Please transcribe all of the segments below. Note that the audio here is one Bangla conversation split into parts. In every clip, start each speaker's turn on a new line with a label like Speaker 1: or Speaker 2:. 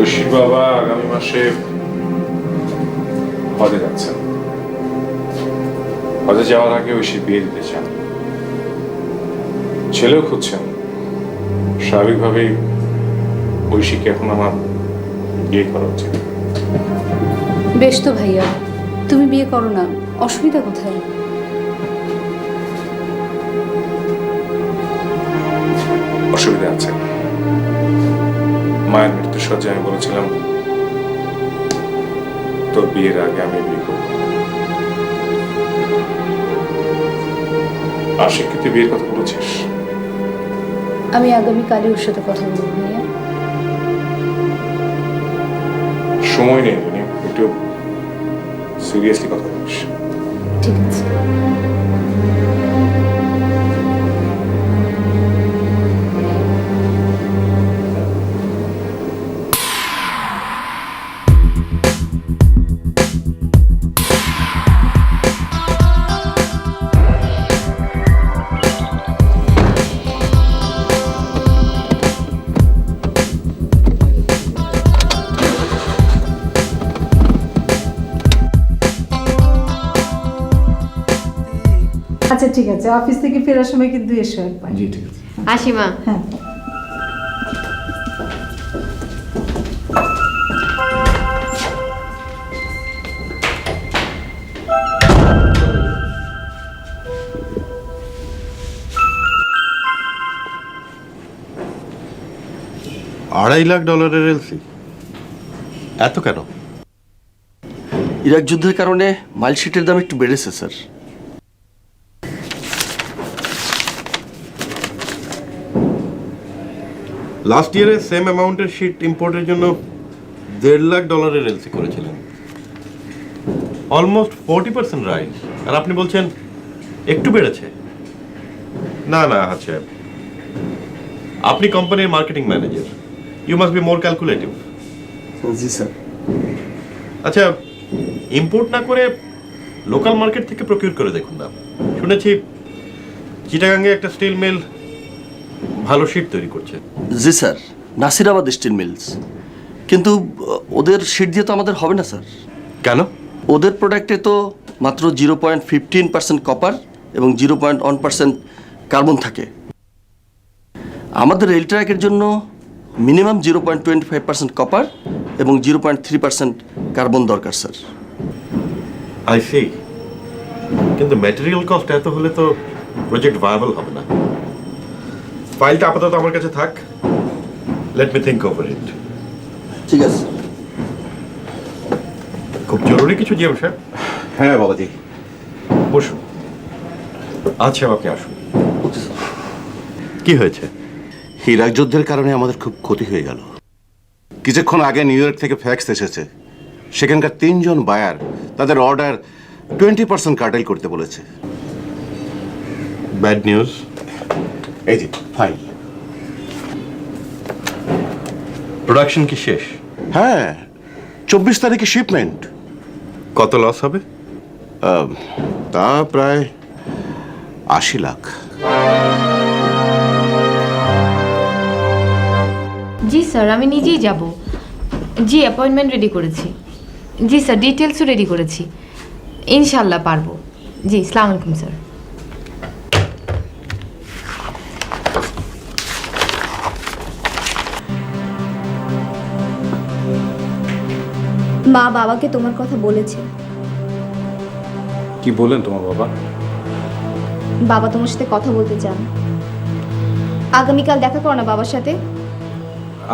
Speaker 1: ঐশীর বাবা আগামী মাসে হজে যাচ্ছেন। হজে যাওয়ার আগে ঐশীর বিয়ে দিতে চান। ছেলেও খুঁজছেন। স্বাভাবিকভাবেই ঐশীকে এখন আমার বিয়ে করা উচিত।
Speaker 2: বেশ তো ভাইয়া তুমি বিয়ে করো না অসুবিধা কোথায়?
Speaker 1: অসুবিধা আছে। মায়ের মৃত্যুর সজ্জায় আমি বলেছিলাম তোর বিয়ের আগে আমি বিয়ে করব। আশিক কি তুই বিয়ের কথা বলেছিস?
Speaker 2: আমি আগামীকালই ওর সাথে কথা বলব ভাইয়া।
Speaker 1: সময় নেই তুমি একটু সিরিয়াসলি কথা বলিস।
Speaker 2: ঠিক আছে।
Speaker 3: আছে অফিস থেকে ফেরার সময় কিন্তু এসো একবার।
Speaker 1: জি ঠিক আছে।
Speaker 4: আসি মা
Speaker 3: হ্যাঁ।
Speaker 5: আড়াই লাখ ডলারের এলসি। এত কেন?
Speaker 6: ইরাক যুদ্ধের কারণে মাইলশিটের দাম একটু বেড়েছে স্যার।
Speaker 5: লাস্ট ইয়ারে সেম অ্যামাউন্টের শিট ইম্পোর্টের জন্য দেড় লাখ ডলারের এলসি করেছিলেন। অলমোস্ট ফোরটি পার্সেন্ট রাইজ আর আপনি বলছেন একটু বেড়েছে। না না আচ্ছা আপনি কোম্পানির marketing manager you must be more calculative
Speaker 6: G sir.
Speaker 5: আচ্ছা ইম্পোর্ট না করে লোকাল মার্কেট থেকে প্রকিউর করে দেখুন না। শুনেছি চিটাগাঙ্গে একটা স্টিল মিল ভালো শিট তৈরি করছে।
Speaker 6: জি স্যার নাসিরাবাদ স্টিল মিলস। কিন্তু ওদের সিট দিয়ে তো আমাদের হবে না স্যার।
Speaker 5: কেন?
Speaker 6: ওদের প্রোডাক্টে তো মাত্র zero point fifteen percent copper এবং zero point one percent carbon থাকে। আমাদের রেল ট্র্যাকের জন্য minimum zero point twenty five percent copper এবং zero point three percent carbon দরকার স্যার।
Speaker 5: আই সি কিন্তু ম্যাটেরিয়াল কস্ট এত হলে তো প্রজেক্ট ভায়াবল হবে না। ফাইলটা আপাতত আমার কাছে থাক। Let me think over it
Speaker 6: ঠিক আছে।
Speaker 5: খুব জরুরি কিছু জিএম সাহেব
Speaker 1: হ্যাঁ বাবাজি।
Speaker 5: বসুন। আচ্ছা আপনি আসুন কি হয়েছে?
Speaker 7: ইরাক যুদ্ধের কারণে আমাদের খুব ক্ষতি হয়ে গেল। কিছুক্ষণ আগে নিউ ইয়র্ক থেকে ফ্যাক্স এসেছে। সেখানকার তিনজন বায়ার তাদের অর্ডার টোয়েন্টি পার্সেন্ট কার্টেল করতে বলেছে।
Speaker 5: ব্যাড নিউজ
Speaker 7: এই যে ফাইল
Speaker 5: প্রোডাকশন কি শেষ?
Speaker 7: হ্যাঁ চব্বিশ তারিখে শিপমেন্ট
Speaker 5: কত লস হবে?
Speaker 7: তা প্রায় আশি লাখ।
Speaker 4: জি স্যার আমি নিজেই যাব। জি অ্যাপয়েন্টমেন্ট রেডি করেছি। জি স্যার ডিটেলসও রেডি করেছি। ইনশাল্লাহ পারব। জি সালাম আলাইকুম স্যার।
Speaker 8: মা বাবাকে তোমার কথা বলেছে।
Speaker 1: কি বললেন তোমার বাবা?
Speaker 8: বাবা তোমার সাথে কথা বলতে চান। আগামীকাল দেখা করো না বাবার সাথে।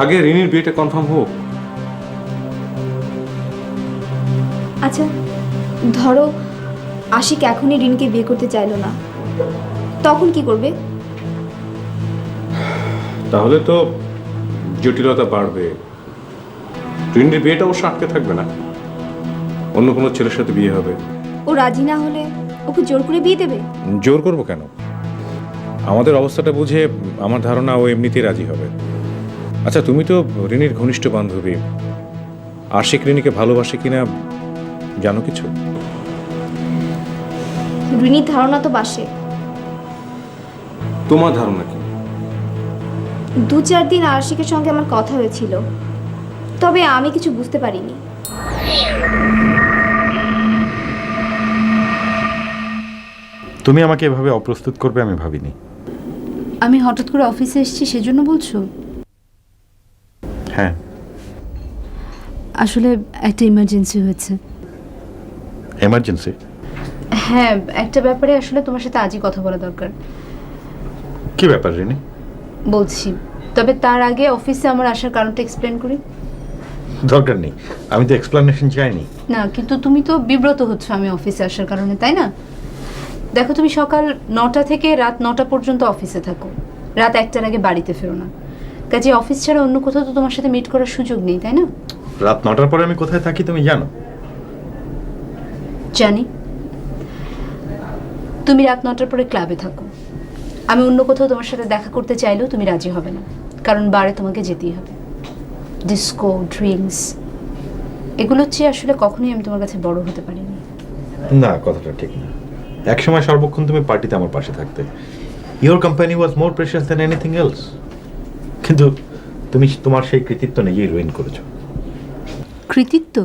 Speaker 1: আগে রিনির বিয়েটা কনফার্ম হোক।
Speaker 8: আচ্ছা ধরো আশিক এখনই রিনকে বিয়ে করতে চাইলো না। তখন কি করবে?
Speaker 1: তাহলে তো জটিলতা বাড়বে। রিনির বিয়েটা অবশ্য আটকে থাকবে না। অন্য কোনো ছেলের সাথে বিয়ে হবে।
Speaker 8: ও রাজি না হলে ওকে জোর করে বিয়ে দেবে?
Speaker 1: জোর করব কেন? আমাদের অবস্থাটা বুঝে আমার ধারণা ও এমনিতেই রাজি হবে। আচ্ছা তুমি তো রিনির ঘনিষ্ঠ বান্ধবী। আশিক রিনিকে ভালোবাসে কিনা জানো কিছু?
Speaker 8: রিনির ধারণা তো বাসে।
Speaker 1: তোমার ধারণা কি?
Speaker 8: দু চার দিন আশিকের সঙ্গে আমার কথা হয়েছিল। তবে আমি কিছু বুঝতে পারিনি।
Speaker 5: তুমি আমাকে এভাবে অপ্রস্তুত করবে আমি ভাবিনি।
Speaker 2: আমি হঠাৎ করে অফিসে এসেছি সেজন্য বলছো?
Speaker 5: হ্যাঁ।
Speaker 2: আসলে একটা ইমার্জেন্সি হয়েছে।
Speaker 5: এমার্জেন্সি
Speaker 2: হ্যাঁ একটা ব্যাপারে আসলে তোমার সাথে আজই কথা বলা দরকার।
Speaker 5: কি ব্যাপার রিনি?
Speaker 2: বলছি তবে তার আগে অফিসে আমার আসার কারণটা এক্সপ্লেন করি।
Speaker 5: দরকার নেই। আমি তো এক্সপ্লানেশন চাইনি।
Speaker 2: না কিন্তু তুমি তো বিব্রত হচ্ছ আমি অফিসে আসার কারণে তাই না? দেখো তুমি সকাল নটা থেকে রাত নটা পর্যন্ত অফিসে থাকো। রাত একটার আগে বাড়িতে ফেরো না। কাজে অফিস ছাড়া অন্য কোথাও তো তোমার সাথে মিট করার সুযোগ নেই তাই না?
Speaker 5: রাত নটার পরে আমি কোথায় থাকি তুমি জানো?
Speaker 2: জানি। তুমি রাত নটার পরে ক্লাবে থাকো। আমি অন্য কোথাও তোমার সাথে দেখা করতে চাইলেও তুমি রাজি হবে না। কারণ বারে তোমাকে যেতেই হবে। ডিস্কো ড্রিঙ্কস এগুলোর চেয়ে আসলে কখনোই আমি তোমার কাছে বড় হতে পারিনি।
Speaker 5: না কথাটা ঠিক না। এক সময় সর্বক্ষণ তুমি পার্টিতে আমার পাশে থাকতে। Your company was more precious than anything else কিন্তু তুমি তোমার সেই কৃতিত্ব নিজেই রুইন করেছ।
Speaker 2: কৃতিত্ব?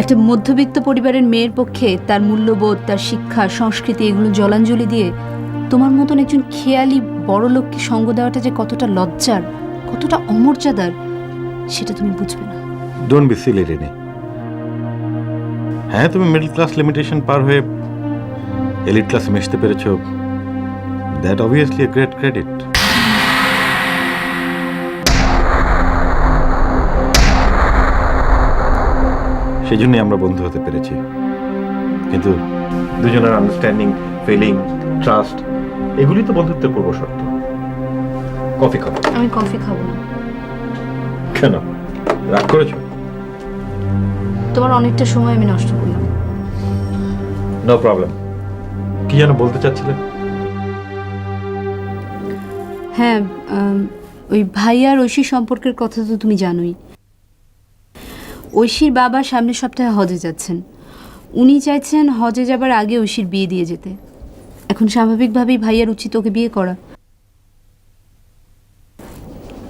Speaker 2: একটা মধ্যবিত্ত পরিবারের মেয়ের পক্ষে তার মূল্যবোধ তার শিক্ষা সংস্কৃতি এগুলো জলাঞ্জলি দিয়ে তোমার মতন একজন খেয়ালি বড় লোককে সঙ্গ দেওয়াটা যে কতটা লজ্জার, কতটা অমর্যাদার, সেটা তুমি বুঝবে না।
Speaker 5: ডোন্ট বি সিলি রেনি হ্যাঁ তুমি মিডল ক্লাস লিমিটেশন পার হয়ে এলিট ক্লাসে মিশতে পেরেছ। That obviously a great credit সেই জন্যই আমরা বন্ধু হতে পেরেছি। কিন্তু দুজনের আন্ডারস্ট্যান্ডিং ফিলিং ট্রাস্ট এগুলি তো বন্ধুত্বের পূর্ব শর্ত। কফি খাব।
Speaker 2: আমি কফি খাব না।
Speaker 5: কেন? রাগ করেছ?
Speaker 2: তোমার অনেকটা সময় আমি নষ্ট করলাম।
Speaker 5: নো প্রবলেম কি যেন বলতে চাচ্ছিলেন
Speaker 2: হ্যাঁ ওই ভাই আর ঐশীর সম্পর্কের কথা তো তুমি জানোই। ঐশীর বাবা সামনের সপ্তাহে হজে যাচ্ছেন। উনি চাইছেন হজে যাবার আগে ঐশীর বিয়ে দিয়ে যেতে। এখন স্বাভাবিকভাবেই ভাইয়ার উচিত ওকে বিয়ে করা।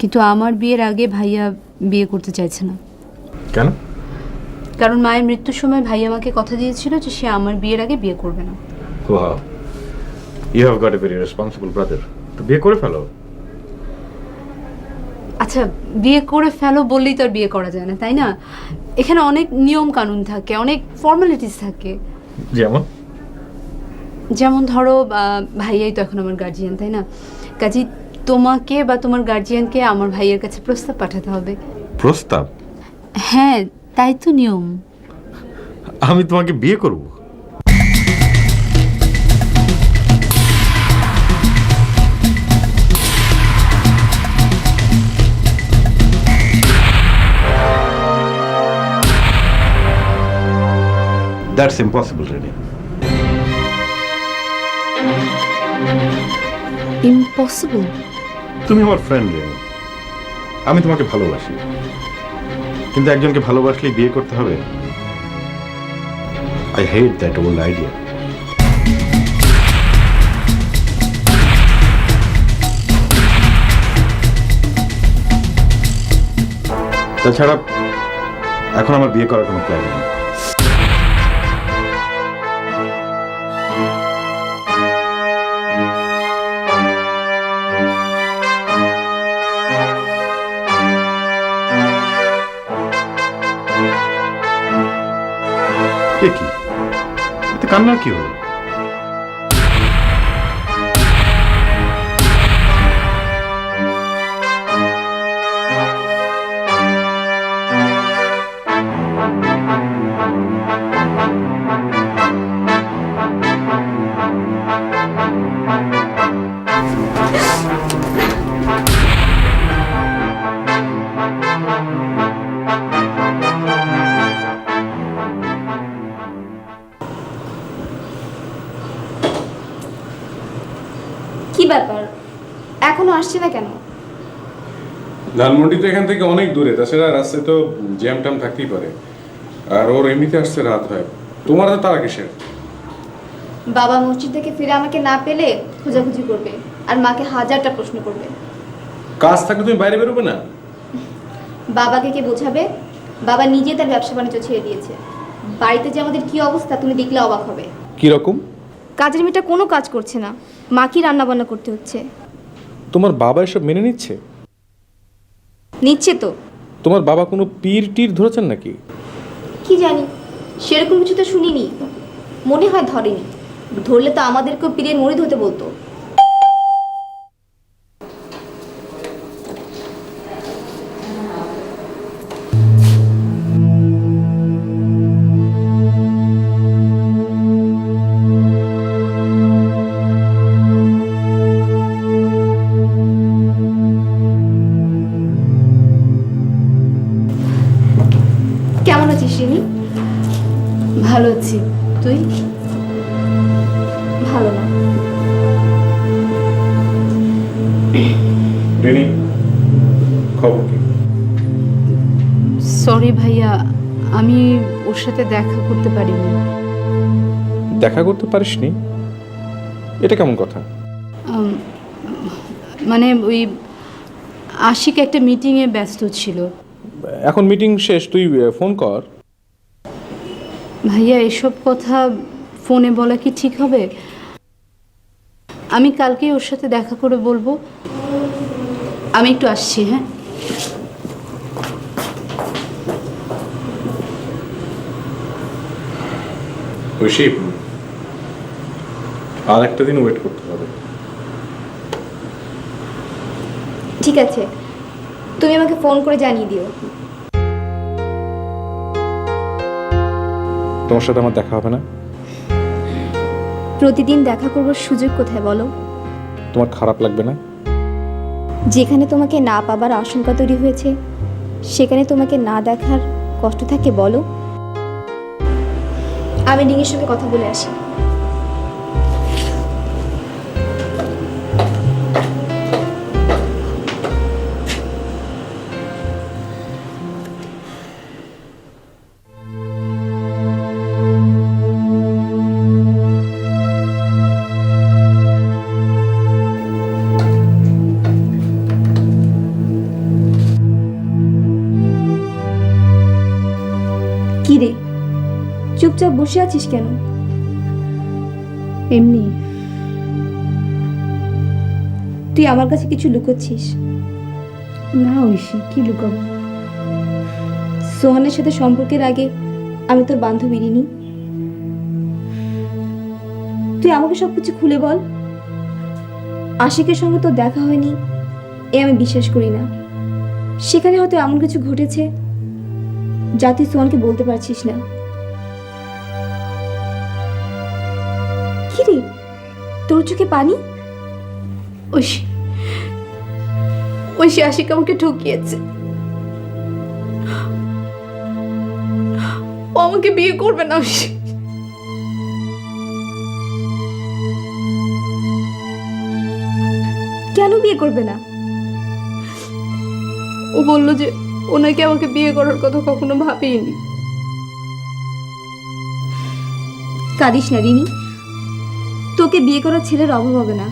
Speaker 2: কিন্তু আমার বিয়ের আগে ভাইয়া বিয়ে করতে চাইছে না।
Speaker 5: কেন?
Speaker 2: কারণ মায়ের মৃত্যুর সময় ভাইয়া আমাকে কথা দিয়েছিল যে সে আমার বিয়ের আগে বিয়ে করবে না।
Speaker 5: Wow you have got a very responsible brother তো বিয়ে করে ফেলো।
Speaker 2: আচ্ছা বিয়ে করে ফেলো বললেই তো আর বিয়ে করা যায় না তাই না? এখানে অনেক নিয়ম কানুন থাকে অনেক ফর্মালিটিস থাকে।
Speaker 5: যেমন?
Speaker 2: যেমন ধরো ভাইয়াই তো এখন আমার গার্জিয়ান তাই না? কাজী তোমাকে বা তোমার গার্জিয়ানকে আমার ভাইয়ের কাছে প্রস্তাব পাঠাতে হবে।
Speaker 5: প্রস্তাব?
Speaker 2: হ্যাঁ তাই তো নিয়ম।
Speaker 5: আমি তোমাকে বিয়ে করব। দ্যাটস ইম্পসিবল রেনি
Speaker 2: ইম্পসিবল
Speaker 5: তুমি আমার ফ্রেন্ড রেনি আমি তোমাকে ভালোবাসি। কিন্তু একজনকে ভালোবাসলেই বিয়ে করতে হবে? I hate that old idea তাছাড়া, এখন আমার বিয়ে করার কোনো প্ল্যান নেই। কান্নার কি হলো
Speaker 8: কি
Speaker 1: ধানমন্ডি তো এখান থেকে অনেক দূরে তাছাড়া রাস্তায় তো জ্যাম ট্যাম থাকতেই পারে। আর ওর এমনিতে আসছে রাত হয়। তোমার তো তারা কিসের?
Speaker 8: বাবা মসজিদ থেকে ফিরে আমাকে না পেলে খোঁজাখুঁজি করবে আর মাকে হাজারটা প্রশ্ন করবে।
Speaker 1: কাজ থাকলে তুমি বাইরে বেরোবে না?
Speaker 8: বাবাকে কে বোঝাবে? বাবা নিজে তার ব্যবসা বাণিজ্য ছেড়ে দিয়েছে। বাড়িতে যে আমাদের কি অবস্থা তুমি দেখলে অবাক হবে।
Speaker 1: কি রকম
Speaker 8: কাজের মেয়েটা কোনো কাজ করছে না। মাকেই রান্না বান্না করতে হচ্ছে।
Speaker 1: তোমার বাবা এসব মেনে নিচ্ছে?
Speaker 8: নিচ্ছে তো
Speaker 1: তোমার বাবা কোনো পীর টির ধরেছেন নাকি?
Speaker 8: কি জানি সেরকম কিছু তো শুনিনি। মনে হয় ধরেনি। ধরলে তো আমাদেরকেও পীরের মরিদ ধরতে বলতো।
Speaker 2: তুই?
Speaker 8: ভালো না।
Speaker 1: রিনি খবর কি?
Speaker 2: সরি ভাইয়া আমি ওর সাথে দেখা করতে পারিনি।
Speaker 1: দেখা করতে পারিসনি? এটা কেমন কথা?
Speaker 2: মানে ওই আশিক একটা মিটিংয়ে ব্যস্ত ছিল।
Speaker 1: এখন মিটিং শেষ তুই ফোন কর।
Speaker 2: ভাইয়া এসব কথা ফোনে বলা কি ঠিক হবে? আমি কালকে ওর সাথে দেখা করে বলব। আমি একটু আসছি হ্যাঁ?
Speaker 1: ঐশী আর একটা দিন ওয়েট করতে হবে।
Speaker 8: ঠিক আছে। তুমি আমাকে ফোন করে জানিয়ে দিও।
Speaker 1: তোমার সাথে আমার দেখা হবে না?
Speaker 8: প্রতিদিন দেখা করবার সুযোগ কোথায় বলো?
Speaker 1: তোমার খারাপ লাগবে না?
Speaker 8: যেখানে তোমাকে না পাবার আশঙ্কা তৈরি হয়েছে সেখানে তোমাকে না দেখার কষ্ট থাকে বলো। আমি ডিঙের সঙ্গে কথা বলে আসি। চুপচাপ বসে আছিস কেন?
Speaker 2: এমনি।
Speaker 8: তুই আমার কাছে কিছু লুকোচ্ছিস?
Speaker 2: না ঐশী কি লুকাবো?
Speaker 8: সোহানের সাথে সম্পর্কের আগে আমি তোর বান্ধবী রিনি। তুই আমাকে সব কিছু খুলে বল। আশিকের সঙ্গে তো দেখা হয়নি এ আমি বিশ্বাস করি না। সেখানে হয়তো এমন কিছু ঘটেছে যা তুই সোহানকে বলতে পারছিস না। তোর চোখে পানি?
Speaker 2: ঐশী ঐশী আশিক আমাকে ঠকিয়েছে। ও আমাকে বিয়ে করবে না ঐশী
Speaker 8: কেন বিয়ে করবে না?
Speaker 2: ও বলল যে ওনাকে আমাকে বিয়ে করার কথা কখনো ভাবেইনি
Speaker 8: কাঁদিস না রিনি তোকে বিয়ে করার ছেলের অভাব হবে না।